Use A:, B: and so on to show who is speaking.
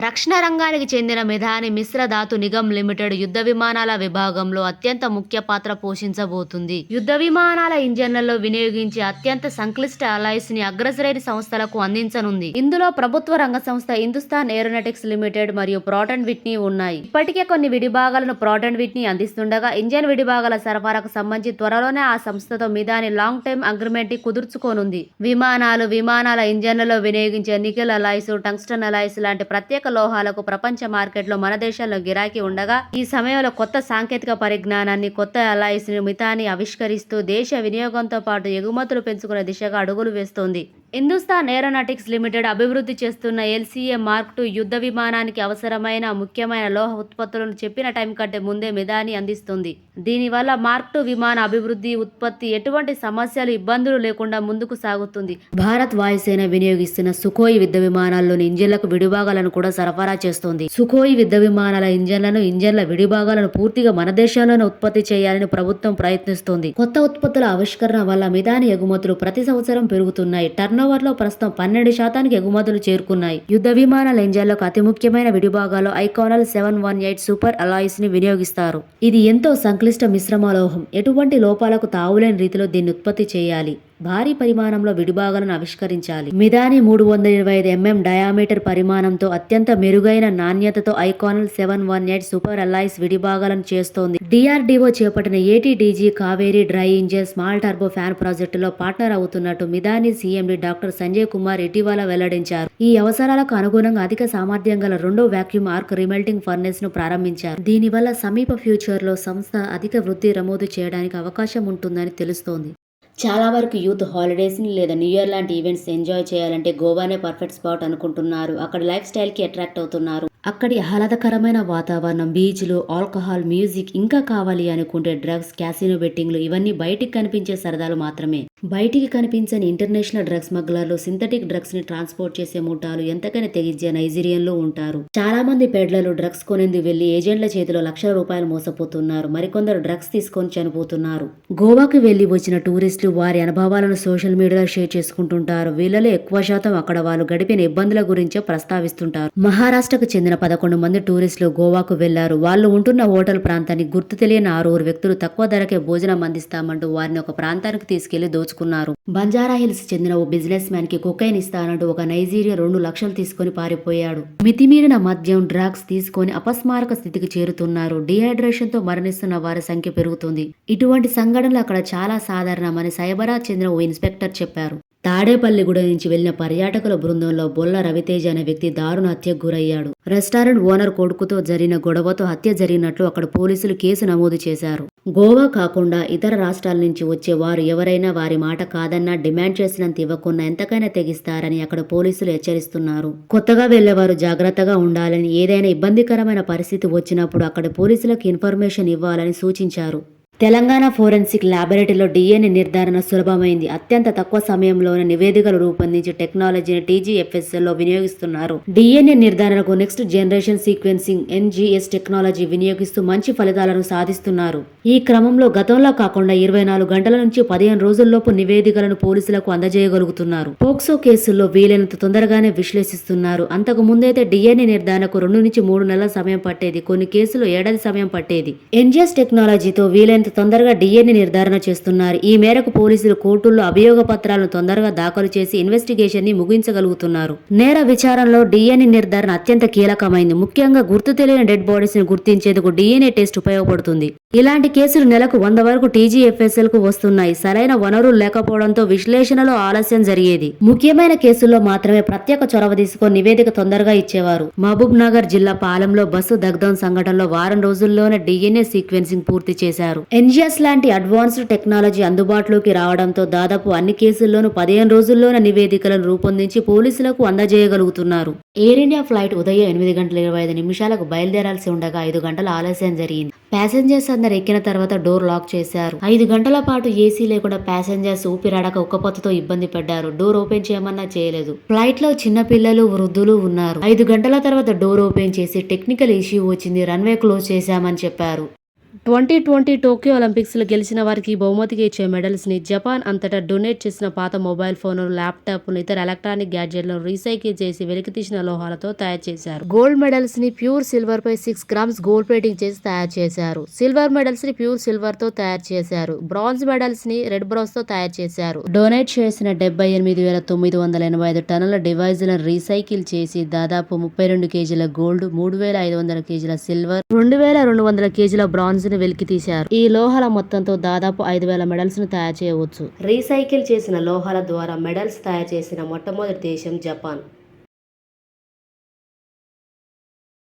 A: రక్షణ రంగానికి చెందిన మిధాని మిశ్ర ధాతు నిగమ్ లిమిటెడ్ యుద్ధ విమానాల విభాగంలో అత్యంత ముఖ్య పాత్ర పోషించబోతుంది. యుద్ధ విమానాల ఇంజన్లలో వినియోగించే అత్యంత సంక్లిష్ట అలైస్ని అగ్రశ్రేణి సంస్థలకు అందించనుంది. ఇందులో ప్రభుత్వ రంగ సంస్థ హిందుస్థాన్ ఏరోనటిక్స్ లిమిటెడ్ మరియు ప్రాటన్ విట్నీ ఉన్నాయి. ఇప్పటికే కొన్ని విడిభాగాలను ప్రాటన్ విట్నీ అందిస్తుండగా ఇంజన్ విడిభాగాల సరఫరాకు సంబంధించి త్వరలోనే ఆ సంస్థతో మిధాని లాంగ్ టైమ్ అగ్రిమెంట్ కుదుర్చుకోనుంది. విమానాలు విమానాల ఇంజన్లలో వినియోగించే నికెల్ అలైస్ టంగ్స్టన్ అలైస్ లాంటి ప్రత్యేక లోహాలకు ప్రపంచ మార్కెట్లో మన దేశంలో గిరాకీ ఉండగా ఈ సమయంలో కొత్త సాంకేతిక పరిజ్ఞానాన్ని కొత్త అలాయిస్ని ఆవిష్కరిస్తూ దేశ వినియోగంతో పాటు ఎగుమతులు పెంచుకునే దిశగా అడుగులు వేస్తోంది. హిందుస్థాన్ ఏరోనాటిక్స్ లిమిటెడ్ అభివృద్ధి చేస్తున్న ఎల్సీఏ మార్క్ టూ యుద్ధ విమానానికి అవసరమైన ముఖ్యమైన లోహ ఉత్పత్తులను చెప్పిన టైం కంటే ముందే మిదాని అందిస్తుంది. దీనివల్ల మార్క్ టూ విమాన అభివృద్ధి ఉత్పత్తి ఎటువంటి సమస్యలు ఇబ్బందులు లేకుండా ముందుకు సాగుతుంది. భారత్ వాయుసేన వినియోగిస్తున్న సుఖోయి యుద్ధ విమానాల్లోని ఇంజన్లకు విడిభాగాలను కూడా సరఫరా చేస్తుంది. సుఖోయి యుద్ధ విమానాల ఇంజన్లను ఇంజన్ల విడిభాగాలను పూర్తిగా మన దేశంలోనే ఉత్పత్తి చేయాలని ప్రభుత్వం ప్రయత్నిస్తోంది. కొత్త ఉత్పత్తుల ఆవిష్కరణ వల్ల మిదాని ఎగుమతులు ప్రతి సంవత్సరం పెరుగుతున్నాయి. టర్న్ టర్నోవర్లో ప్రస్తుతం పన్నెండు శాతానికి ఎగుమతులు చేరుకున్నాయి. యుద్ధ విమానాల ఇంజన్లకు అతి ముఖ్యమైన విడిభాగాలు Inconel seven one eight super అలాయిస్ని వినియోగిస్తారు. ఇది ఎంతో సంక్లిష్ట మిశ్రమ లోహం. ఎటువంటి లోపాలకు తావులేని రీతిలో దీన్ని ఉత్పత్తి చేయాలి. భారీ పరిమాణంలో విడిభాగాలను ఆవిష్కరించాలి. మిదాని మూడు వందల ఇరవై ఐదు ఎంఎం డయామీటర్ పరిమాణంతో అత్యంత మెరుగైన నాణ్యతతో Inconel seven one eight super alloys విడిభాగాలను చేస్తోంది. డిఆర్డీఓ చేపట్టిన ATDG Kaveri dry engine small turbofan ప్రాజెక్టులో పార్ట్నర్ అవుతున్నట్టు మిదాని సీఎండి డాక్టర్ సంజయ్ కుమార్ ఇటీవల వెల్లడించారు. ఈ అవసరాలకు అనుగుణంగా అధిక సామర్థ్యం గల రెండో వ్యాక్యూమ్ ఆర్క్ రిమెల్టింగ్ ఫర్నెస్ను ప్రారంభించారు. దీనివల్ల సమీప ఫ్యూచర్లో సంస్థ అధిక వృద్ధి నమోదు చేయడానికి అవకాశం ఉంటుందని తెలుస్తోంది. చాలా వరకు యూత్ హాలిడేస్ని లేదా న్యూ ఇయర్ లాంటి ఈవెంట్స్ ఎంజాయ్ చేయాలంటే గోవానే పర్ఫెక్ట్ స్పాట్ అనుకుంటున్నారు. అక్కడ లైఫ్ స్టైల్కి అట్రాక్ట్ అవుతున్నారు. అక్కడి ఆహ్లాదకరమైన వాతావరణం బీచ్లు ఆల్కహాల్ మ్యూజిక్ ఇంకా కావాలి అనుకుంటే డ్రగ్స్ క్యాసినో బెట్టింగ్లు ఇవన్నీ బయటికి కనిపించే సరదాలు మాత్రమే. బయటికి కనిపించని ఇంటర్నేషనల్ డ్రగ్స్ స్మగ్లర్లు సింథటిక్ డ్రగ్స్ని ట్రాన్స్పోర్ట్ చేసే ముఠాలు ఎంతకైనా తెగించే నైజీరియన్లో ఉంటారు. చాలా మంది పెడ్లలు డ్రగ్స్ కొనేందుకు వెళ్ళి ఏజెంట్ల చేతిలో లక్షల రూపాయలు మోసపోతున్నారు. మరికొందరు డ్రగ్స్ తీసుకొని చనిపోతున్నారు. గోవాకి వెళ్ళి వచ్చిన టూరిస్టులు వారి అనుభవాలను సోషల్ మీడియాలో షేర్ చేసుకుంటుంటారు. వీళ్ళలో ఎక్కువ శాతం అక్కడ వాళ్ళు గడిపిన ఇబ్బందుల గురించే ప్రస్తావిస్తుంటారు. మహారాష్ట్రకు చెందిన పదకొండు మంది టూరిస్టులు గోవాకు వెళ్ళారు వాళ్ళు ఉంటున్న హోటల్ ప్రాంతానికి గుర్తు తెలియని ఆరుగురు వ్యక్తులు తక్కువ ధరకే భోజనం అందిస్తామంటూ వారిని ఒక ప్రాంతానికి తీసుకెళ్ళి దోచుకున్నారు బంజారా హిల్స్ చెందిన ఓ బిజినెస్ మ్యాన్కి కొకైన్ ఇస్తానంటూ ఒక నైజీరియా రెండు లక్షలు తీసుకొని పారిపోయాడు. మితిమీరిన మద్యం డ్రగ్స్ తీసుకొని అపస్మారక స్థితికి చేరుతున్నారు. డిహైడ్రేషన్తో మరణిస్తున్న వారి సంఖ్య పెరుగుతుంది. ఇటువంటి సంఘటనలు అక్కడ చాలా సాధారణమని సైబరాబాద్ చెందిన ఓ ఇన్స్పెక్టర్ చెప్పారు. తాడేపల్లిగూడ నుంచి వెళ్ళిన పర్యాటకుల బృందంలో బొల్ల రవితేజ అనే వ్యక్తి దారుణ హత్యకు గురయ్యాడు. రెస్టారెంట్ ఓనర్ కొడుకుతో జరిగిన గొడవతో హత్య జరిగినట్లు అక్కడ పోలీసులు కేసు నమోదు చేశారు. గోవా కాకుండా ఇతర రాష్ట్రాల నుంచి వచ్చే వారు ఎవరైనా వారి మాట కాదన్నా డిమాండ్ చేసినంత ఇవ్వకుండా ఎంతకైనా తెగిస్తారని అక్కడ పోలీసులు హెచ్చరిస్తున్నారు. కొత్తగా వెళ్ళేవారు జాగ్రత్తగా ఉండాలని ఏదైనా ఇబ్బందికరమైన పరిస్థితి వచ్చినప్పుడు అక్కడ పోలీసులకు ఇన్ఫర్మేషన్ ఇవ్వాలని సూచించారు. తెలంగాణ ఫోరెన్సిక్ ల్యాబొరేటరీలో డిఎన్ఏ నిర్ధారణ సులభమైంది. అత్యంత తక్కువ సమయంలోనే నివేదికలు రూపొందించి టెక్నాలజీని టీజీఎఫ్ఎస్ఎల్లో వినియోగిస్తున్నారు. డిఎన్ఏ నిర్ధారణకు next generation sequencing NGS technology వినియోగిస్తూ మంచి ఫలితాలను సాధిస్తున్నారు. ఈ క్రమంలో గతంలో కాకుండా ఇరవై నాలుగు గంటల నుంచి పదిహేను రోజుల్లోపు నివేదికలను పోలీసులకు అందజేయగలుగుతున్నారు. పోక్సో కేసుల్లో వీలైనంత తొందరగానే విశ్లేషిస్తున్నారు. అంతకు ముందైతే డిఎన్ఏ నిర్ధారణకు రెండు నుంచి మూడు నెలల సమయం పట్టేది. కొన్ని కేసులు ఏడాది సమయం పట్టేది. ఎన్జీఎస్ టెక్నాలజీతో వీలైన వీలైనంత తొందరగా డిఎన్ఏ నిర్ధారణ చేస్తున్నారు. ఈ మేరకు పోలీసులు కోర్టుల్లో అభియోగ పత్రాలను తొందరగా దాఖలు చేసి ఇన్వెస్టిగేషన్ని ముగించగలుగుతున్నారు. నేర విచారణలో డిఎన్ఏ నిర్ధారణ అత్యంత కీలకమైంది. ముఖ్యంగా గుర్తు తెలియని డెడ్ బాడీస్ని గుర్తించేందుకు డిఎన్ఏ టెస్ట్ ఉపయోగపడుతుంది. ఇలాంటి కేసులు నెలకు వంద వరకు టీజీఎఫ్ఎస్ఎల్కు వస్తున్నాయి. సరైన వనరులు లేకపోవడంతో విశ్లేషణలో ఆలస్యం జరిగేది. ముఖ్యమైన కేసుల్లో మాత్రమే ప్రత్యేక చొరవ తీసుకొని నివేదిక తొందరగా ఇచ్చేవారు. మహబూబ్ నగర్ జిల్లా పాలెంలో బస్సు దగ్ధం సంఘటనలో వారం రోజుల్లోనే డిఎన్ఏ సీక్వెన్సింగ్ పూర్తి చేశారు. ఎన్జిఎస్ లాంటి అడ్వాన్స్డ్ టెక్నాలజీ అందుబాటులోకి రావడంతో దాదాపు అన్ని కేసుల్లోనూ పదిహేను రోజుల్లోనే నివేదికలను రూపొందించి పోలీసులకు అందజేయగలుగుతున్నారు. ఎయిర్ ఇండియా ఫ్లైట్ ఉదయం ఎనిమిది గంటల ఇరవై ఐదు నిమిషాలకు బయలుదేరాల్సి ఉండగా ఐదు గంటల ఆలస్యం జరిగింది. ప్యాసింజర్స్ అందరు ఎక్కిన తర్వాత డోర్ లాక్ చేశారు. ఐదు గంటల పాటు ఏసీ లేకుండా ప్యాసింజర్స్ ఊపిరాడక ఉక్కపోతతో ఇబ్బంది పడ్డారు. డోర్ ఓపెన్ చేయమన్నా చేయలేదు. ఫ్లైట్లో చిన్న పిల్లలు వృద్ధులు ఉన్నారు. ఐదు గంటల తర్వాత డోర్ ఓపెన్ చేసి టెక్నికల్ ఇష్యూ వచ్చింది. రన్వే క్లోజ్ చేశామని చెప్పారు. ట్వంటీ ట్వంటీ టోక్యో ఒలింపిక్స్లో గెలిచిన వారికి బహుమతిగా ఇచ్చే మెడల్స్ని జపాన్ అంతటా డొనేట్ చేసిన పాత మొబైల్ ఫోన్ ల్యాప్టాప్ ఇతర ఎలక్ట్రానిక్ గ్యాడ్జెట్లను రీసైకిల్ చేసి వెలికితీసిన లోహాలతో తయారు చేశారు. గోల్డ్ మెడల్స్ని ప్యూర్ సిల్వర్ పై సిక్స్ గ్రామ్స్ గోల్డ్ ప్లేటింగ్ చేసి తయారు చేశారు. సిల్వర్ మెడల్స్ని ప్యూర్ సిల్వర్తో తయారు చేశారు. బ్రాంజ్ మెడల్స్ని రెడ్ బ్రాస్తో తయారు చేశారు. డొనేట్ చేసిన డెబ్బై ఎనిమిది వేల తొమ్మిది వందల ఎనభై ఐదు టన్నుల డివైజ్లను రీసైకిల్ చేసి దాదాపు ముప్పై రెండు కేజీల గోల్డ్ మూడు వేల ఐదు వందల కేజీల సిల్వర్ రెండు వేల రెండు వందల కేజీల బ్రాంజ్ ని వెలికి తీశారు. ఈ లోహాల మొత్తంతో దాదాపు ఐదు వేల మెడల్స్ను తయారు చేయవచ్చు. రీసైకిల్ చేసిన లోహాల ద్వారా మెడల్స్ తయారు చేసిన మొట్టమొదటి దేశం జపాన్.